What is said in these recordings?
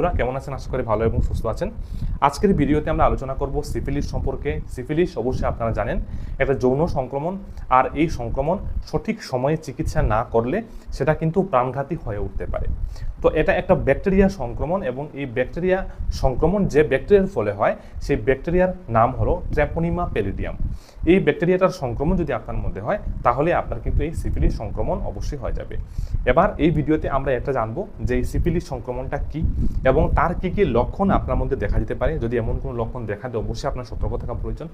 বন্ধুরা, কেমন আছেন? আশা করি ভালো এবং সুস্থ আছেন। আজকের ভিডিওতে আমরা আলোচনা করব সিফিলিস সম্পর্কে। সিফিলিস অবশ্যই আপনারা জানেন একটা যৌন সংক্রমণ আর এই সংক্রমণ সঠিক সময়ে চিকিৎসা না করলে সেটা কিন্তু প্রাণঘাতী হয়ে উঠতে পারে। তো এটা একটা ব্যাকটেরিয়া সংক্রমণ এবং এই ব্যাকটেরিয়া সংক্রমণ যে ব্যাকটেরিয়ার ফলে হয়, সেই ব্যাকটেরিয়ার নাম হলো ট্র্যাপোনিমা পেলিডিয়াম এই ব্যাকটেরিয়াটার সংক্রমণ যদি আপনার মধ্যে হয়, তাহলে আপনার কিন্তু এই সিফিলিস সংক্রমণ অবশ্যই হয়ে যাবে। এবার এই ভিডিওতে আমরা এটা জানব যে এই সিফিলিস সংক্রমণটা কি এবং তার কি কি লক্ষণ আপনার মধ্যে দেখা দিতে পারে? যদি এমন কোনো লক্ষণ দেখা দেয় অবশ্যই আপনার সতর্ক থাকা প্রয়োজন।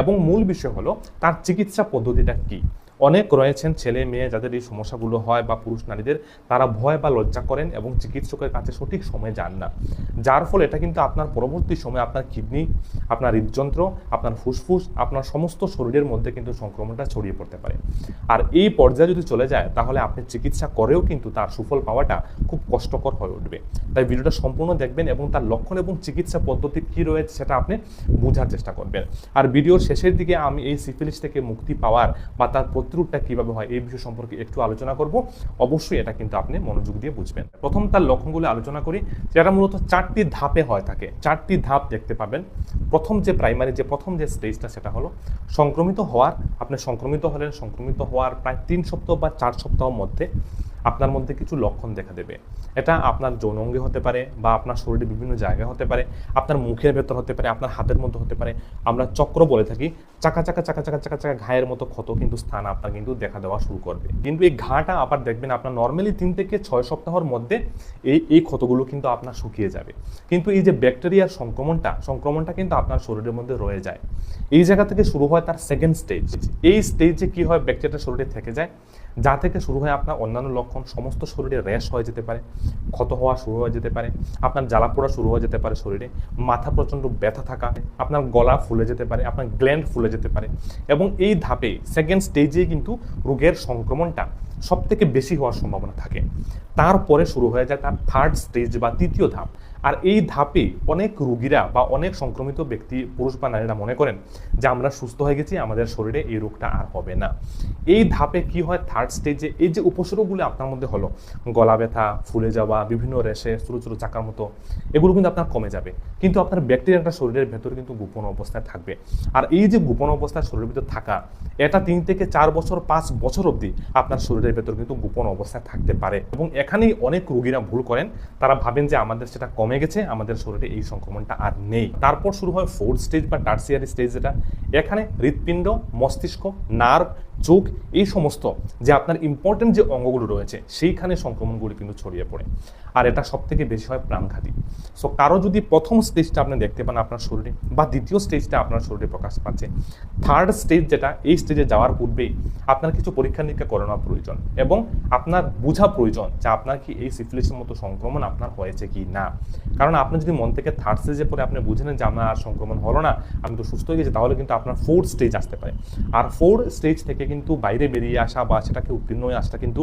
এবং মূল বিষয় হলো, তার চিকিৎসা পদ্ধতিটা কি? অনেক রয়েছেন ছেলে মেয়ে যাদের এই সমস্যাগুলো হয় বা পুরুষ নারীদের, তারা ভয় বা লজ্জা করেন এবং চিকিৎসকের কাছে সঠিক সময়ে যান না। যার ফলে এটা কিন্তু আপনার পরবর্তী সময়ে আপনার কিডনি, আপনার হৃদযন্ত্র, আপনার ফুসফুস, আপনার সমস্ত শরীরের মধ্যে কিন্তু সংক্রমণটা ছড়িয়ে পড়তে পারে। আর এই পর্যায়ে যদি চলে যায়, তাহলে আপনি চিকিৎসা করেও কিন্তু তার সুফল পাওয়াটা খুব কষ্টকর হয়ে উঠবে। তাই ভিডিওটা সম্পূর্ণ দেখবেন এবং তার লক্ষণ এবং চিকিৎসা পদ্ধতি কী রয়েছে সেটা আপনি বোঝার চেষ্টা করবেন। আর ভিডিওর শেষের দিকে আমি এই সিফিলিস থেকে মুক্তি পাওয়ার বা তার প্রতিরোধটা কীভাবে হয় এই বিষয় সম্পর্কে একটু আলোচনা করব। অবশ্যই এটা কিন্তু আপনি মনোযোগ দিয়ে বুঝবেন। প্রথম তার লক্ষণগুলো আলোচনা করি, যেটা মূলত চারটি ধাপে হয় থাকে। চারটি ধাপ দেখতে পাবেন। প্রথম যে প্রাইমারি যে প্রথম যে স্টেজটা সেটা হলো সংক্রমিত হওয়ার, আপনি সংক্রমিত হলেন, সংক্রমিত হওয়ার প্রায় তিন সপ্তাহ বা চার সপ্তাহ মধ্যে আপনার মধ্যে কিছু লক্ষণ দেখা দেবে। এটা আপনার যৌনঙ্গে হতে পারে বা আপনার শরীরের বিভিন্ন জায়গায় হতে পারে, আপনার মুখের ভেতর হতে পারে, আপনার হাতের মধ্যে হতে পারে। আমরা চক্র বলে থাকি, চাকা চাকা চাকা চাকা চাকা চাকা ঘায়ের মতো ক্ষত কিন্তু স্থান আপনার কিন্তু দেখা দেওয়া শুরু করবে। কিন্তু এই ঘাটা আবার দেখবেন আপনার নর্মালি তিন থেকে ছয় সপ্তাহের মধ্যে এই এই ক্ষতগুলো কিন্তু আপনার শুকিয়ে যাবে। কিন্তু এই যে ব্যাকটেরিয়ার সংক্রমণটা সংক্রমণটা কিন্তু আপনার শরীরের মধ্যে রয়ে যায়। এই জায়গা থেকে শুরু হয় তার সেকেন্ড স্টেজ এই স্টেজে কি হয়? ব্যাকটেরিয়া শরীরে থেকে যায়। যা থেকে শুরু হয় আপনার অন্যান্য লক্ষণ, সমস্ত শরীরে র্যাশ হয়ে যেতে পারে, ক্ষত হওয়া শুরু হয়ে যেতে পারে, আপনার জ্বালা পোড়া শুরু হয়ে যেতে পারে শরীরে, মাথা প্রচণ্ড ব্যথা থাকা, আপনার গলা ফুলে যেতে পারে, আপনার গ্ল্যান্ড ফুলে যেতে পারে এবং এই ধাপে সেকেন্ড স্টেজে কিন্তু রোগের সংক্রমণটা সব থেকে বেশি হওয়ার সম্ভাবনা থাকে। তারপরে শুরু হয়ে যায় তার থার্ড স্টেজ বা তৃতীয় ধাপ। আর এই ধাপে অনেক রুগীরা বা অনেক সংক্রমিত ব্যক্তি, পুরুষ বা নারীরা মনে করেন যে, আমরা সুস্থ হয়ে গেছি, আমাদের শরীরে এই রোগটা আর হবে না। এই ধাপে কি হয় থার্ড স্টেজে এই যে উপসর্গগুলো আপনার মধ্যে হলো, গলা ব্যথা, ফুলে যাওয়া, বিভিন্ন রেশে ছোটো ছোটো চাকার মতো, এগুলো কিন্তু আপনার কমে যাবে। কিন্তু আপনার ব্যাকটেরিয়াটা শরীরের ভেতরে কিন্তু গোপন অবস্থায় থাকবে। আর এই যে গোপন অবস্থায় শরীরের ভিতরে থাকা, এটা তিন থেকে চার বছর, পাঁচ বছর অবধি আপনার শরীরের ভেতর কিন্তু গোপন অবস্থায় থাকতে পারে। এবং এখানেই অনেক রোগীরা ভুল করেন। তারা ভাবেন যে আমাদের সেটা কমে গেছে, আমাদের শরীরে এই সংক্রমণটা আর নেই। তারপর শুরু হয় ফোর্থ স্টেজ বা টার্সিয়ারি স্টেজ যেটা। এখানে হৃৎপিণ্ড, মস্তিষ্ক নার্ভ চোখ এই সমস্ত যে আপনার ইম্পর্টেন্ট যে অঙ্গগুলো রয়েছে, সেইখানে সংক্রমণগুলি কিন্তু ছড়িয়ে পড়ে। আর এটা সব থেকে বেশি হয় প্রাণঘাতী। সো কারও যদি প্রথম স্টেজটা আপনি দেখতে পান আপনার শরীরে বা দ্বিতীয় স্টেজটা আপনার শরীরে প্রকাশ পাচ্ছে থার্ড স্টেজ যেটা, এই স্টেজে যাওয়ার পূর্বেই আপনার কিছু পরীক্ষা নিরীক্ষা করানো প্রয়োজন এবং আপনার বোঝা প্রয়োজন যে আপনার কি এই সিফিলিসের মতো সংক্রমণ আপনার হয়েছে কি না। কারণ আপনি যদি মন থেকে থার্ড স্টেজে পরে আপনি বুঝে নেন যে আমার আর সংক্রমণ হলো না, আমি তো সুস্থ হয়ে গেছি, তাহলে কিন্তু আপনার ফোর্থ স্টেজ আসতে পারে। আর ফোর্থ স্টেজ থেকে কিন্তু বাইরে বেরিয়ে আসা বা সেটাকে উত্তীর্ণ হয়ে আসাটা কিন্তু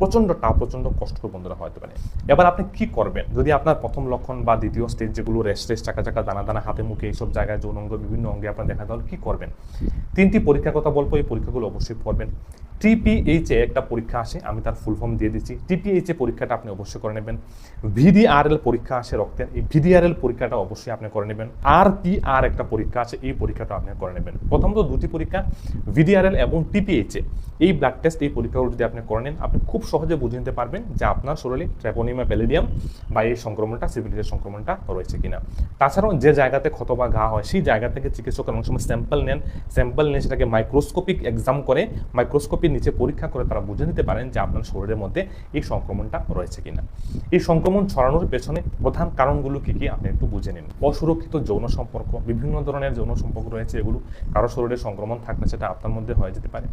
প্রচণ্ড টা প্রচণ্ড কষ্টকর বন্ধুরা হতে পারে। এবার আপনি কি করবেন? যদি আপনার প্রথম লক্ষণ বা দ্বিতীয় স্টেজ যেগুলো রেস্ট রেস্ট চাকা চাকা, দানা দানা, হাতে, মুখে এইসব জায়গায় যৌন অঙ্গ বিভিন্ন অঙ্গে আপনার দেখা তাহলে কি করবেন? তিনটি পরীক্ষার কথা বলব, এই পরীক্ষাগুলো অবশ্যই করবেন টিপিএইচ একটা পরীক্ষা আসে, আমি তার ফুল ফর্ম দিয়ে দিচ্ছি। টিপিএইচ পরীক্ষাটা আপনি অবশ্যই করে নেবেন। ভিডিআরএল পরীক্ষা আসে রক্তের, এই ভিডিআরএল পরীক্ষাটা অবশ্যই আপনি করে নেবেন। আর পি আর একটা পরীক্ষা আছে, এই পরীক্ষাটা আপনি করে নেবেন। প্রথমত দুটি পরীক্ষা ভিডিআরএল এবং টিপিএইচ এই ব্লাড টেস্ট এই পরীক্ষাগুলো যদি আপনি করে নেন, আপনি খুব সহজে বুঝে নিতে পারবেন যে আপনার শরীরে ট্র্যাপোনিমা প্যালিডিয়াম বা এই সংক্রমণটা সিভিলিসের সংক্রমণটা রয়েছে কিনা। তাছাড়াও যে জায়গাতে ক্ষত বা ঘা হয়, সেই জায়গা থেকে চিকিৎসক অনেক সময় স্যাম্পল নেন। স্যাম্পল নিয়ে সেটাকে মাইক্রোস্কোপিক এক্সাম করে মাইক্রোস্কোপির নিচে পরীক্ষা করে তারা বুঝে নিতে পারেন যে আপনার শরীরের মধ্যে এই সংক্রমণটা রয়েছে কিনা। এই সংক্রমণ ছড়ানোর পেছনে প্রধান কারণগুলো কি কি আপনি একটু বুঝে নিন। অসুরক্ষিত যৌন সম্পর্ক, বিভিন্ন ধরনের যৌন সম্পর্ক রয়েছে এগুলো। কারও শরীরে সংক্রমণ থাকলে সেটা আপনার মধ্যে হয়ে যেতে পারে।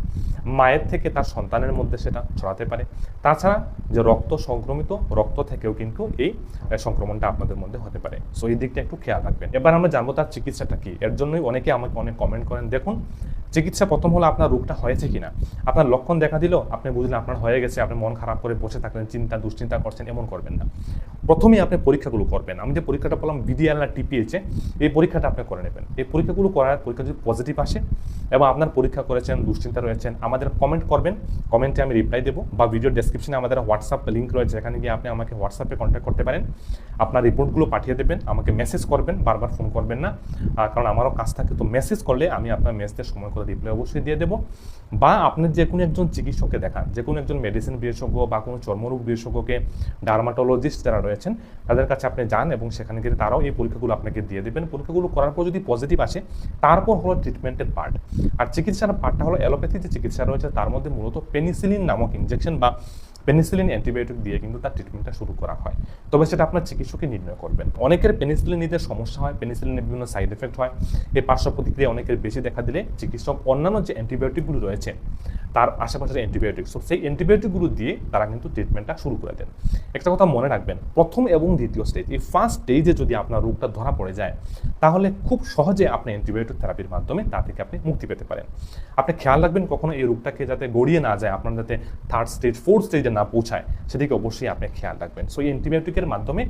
মায়ের থেকে তার সন্তানের মধ্যে সেটা ছড়াতে পারে। তাছাড়া যে রক্ত সংক্রমিত, রক্ত থেকেও কিন্তু এই সংক্রমণটা আপনাদের মধ্যে হতে পারে। সো এই দিকটা একটু খেয়াল রাখবেন। এবার আমরা জানব তার চিকিৎসাটা কি। এর জন্যই অনেকে আমাকে অনেক কমেন্ট করেন। দেখুন চিকিৎসা প্রথম হলো আপনার রোগটা হয়েছে কিনা? আপনার লক্ষণ দেখা দিল, আপনি বুঝলেন আপনার হয়ে গেছে, আপনি মন খারাপ করে বসে থাকলেন, চিন্তা, দুশ্চিন্তা করছেন, এমন করবেন না। প্রথমেই আপনি পরীক্ষাগুলো করবেন। আমি যে পরীক্ষাটা বললাম বিডিআর আর টিপিএইচে এই পরীক্ষাটা আপনি করে নেবেন। এই পরীক্ষাগুলো করার পরীক্ষা যদি পজিটিভ আসে এবং আপনার পরীক্ষা করেছেন, দুশ্চিন্তা রয়েছেন, আমাদের কমেন্ট করবেন। কমেন্টে আমি রিপ্লাই দেবো বা ভিডিও ডেসক্রিপশনে আমাদের হোয়াটসঅ্যাপ লিঙ্ক রয়েছে এখানে গিয়ে আপনি আমাকে হোয়াটসঅ্যাপে কন্ট্যাক্ট করতে পারেন। আপনার রিপোর্টগুলো পাঠিয়ে দেবেন, আমাকে মেসেজ করবেন, বারবার ফোন করবেন না। কারণ আমারও কাজ থাকে, তো মেসেজ করলে আমি আপনার মেসেজের সময় করে রিপ্লাই অবশ্যই দিয়ে দেবো। বা আপনি যে কোনো একজন চিকিৎসককে দেখান, যে কোনো একজন মেডিসিন বিশেষজ্ঞ বা কোনো চর্মরোগ বিশেষজ্ঞকে ডার্মাটোলজিস্ট যারা রয়েছেন, তাদের কাছে আপনি যান এবং সেখানে গিয়ে তারাও এই পরীক্ষাগুলো আপনাকে দিয়ে দেবেন। পরীক্ষাগুলো করার পর যদি পজিটিভ আসে, তারপর হলো ট্রিটমেন্টের পার্ট আর চিকিৎসার পার্টটা হলো অ্যালোপ্যাথি যে চিকিৎসা রয়েছে, তার মধ্যে মূলত পেনিসিলিন নামক ইঞ্জেকশন বা পেনিসিলিন অ্যান্টিবায়োটিক দিয়ে কিন্তু তার ট্রিটমেন্টটা শুরু করা হয়। তবে সেটা আপনার চিকিৎসকই নির্ণয় করবেন। অনেকের পেনিসিলিন নিতে সমস্যা হয় পেনিসিলিনের বিভিন্ন সাইড এফেক্ট হয়। এই পার্শ্ব প্রতিক্রিয়া অনেকের বেশি দেখা দিলে চিকিৎসক অন্যান্য যে অ্যান্টিবায়োটিকগুলো রয়েছে তার আশেপাশের অ্যান্টিবায়োটিক সো সেই অ্যান্টিবায়োটিকগুলো দিয়ে তারা কিন্তু ট্রিটমেন্টটা শুরু করে দেন। একটা কথা মনে রাখবেন, প্রথম এবং দ্বিতীয় স্টেজ এই ফার্স্ট স্টেজে যদি আপনার রোগটা ধরা পড়ে যায়, তাহলে খুব সহজে আপনি অ্যান্টিবায়োটিক থেরাপির মাধ্যমে তা থেকে আপনি মুক্তি পেতে পারেন। আপনি খেয়াল রাখবেন কখনো এই রোগটাকে যাতে গড়িয়ে না যায়, আপনার যাতে থার্ড স্টেজ ফোর্থ স্টেজে না পৌঁছায়, সেদিকে অবশ্যই আপনি খেয়াল রাখবেন। সো এই অ্যান্টিবায়োটিকের মাধ্যমে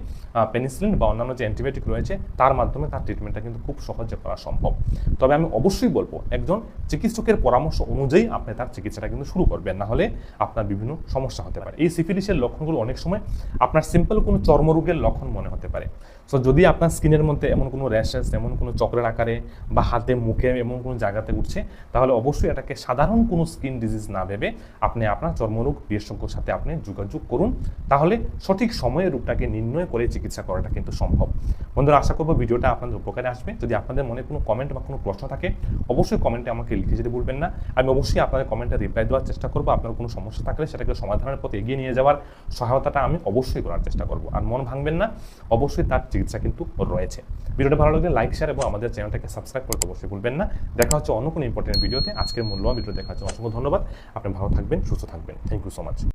পেনিসিলিন বা অন্যান্য যে অ্যান্টিবায়োটিক রয়েছে, তার মাধ্যমে তার ট্রিটমেন্টটা কিন্তু খুব সহজে করা সম্ভব। তবে আমি অবশ্যই বলব, একজন চিকিৎসকের পরামর্শ অনুযায়ী আপনি তার চিকিৎসাটা কিন্তু শুরু করবেন, না হলে আপনার বিভিন্ন সমস্যা হতে পারে। এই সিফিলিসের লক্ষণগুলো অনেক সময় আপনার সিম্পল কোনো চর্মরোগের লক্ষণ মনে হতে পারে। সো যদি আপনার স্কিনের মধ্যে এমন কোনো র্যাশেস, এমন কোনো চক্রের আকারে বা হাতে, মুখে, এমন কোনো জায়গাতে উঠছে, তাহলে অবশ্যই এটাকে সাধারণ কোনো স্কিন ডিজিজ না ভেবে আপনি আপনার চর্মরোগ বিশেষজ্ঞর সাথে আপনি যোগাযোগ করুন। তাহলে সঠিক সময়ে রোগটাকে নির্ণয় করে চিকিৎসা করাটা কিন্তু সম্ভব। বন্ধুরা, আশা করব ভিডিওটা আপনাদের উপকারে আসবে। যদি আপনাদের মনে কোনো কমেন্ট বা কোনো প্রশ্ন থাকে, অবশ্যই কমেন্টে আমাকে লিখে যেতে ভুলবেন না। আমি অবশ্যই আপনাদের কমেন্টে রিপ্লাই দেওয়ার চেষ্টা করব। আপনার কোনো সমস্যা থাকলে সেটাকে সমাধানের পথে এগিয়ে নিয়ে যাওয়ার সহায়তাটা আমি অবশ্যই করার চেষ্টা করব। আর মন ভাঙবেন না। অবশ্যই তার চিকিৎসা কিন্তু রয়েছে। ভিডিওটা ভালো লাগলে লাইক শেয়ার এবং আমাদের চ্যানেলটাকে সাবস্ক্রাইব করতে অবশ্যই ভুলবেন না। দেখা হচ্ছে অন্য কোনো ইম্পর্টেন্ট ভিডিওতে। আজকের মূল্যবান ভিডিও দেখা হচ্ছে অসংখ্য ধন্যবাদ। আপনি ভালো থাকবেন, সুস্থ থাকবেন। Thank you so much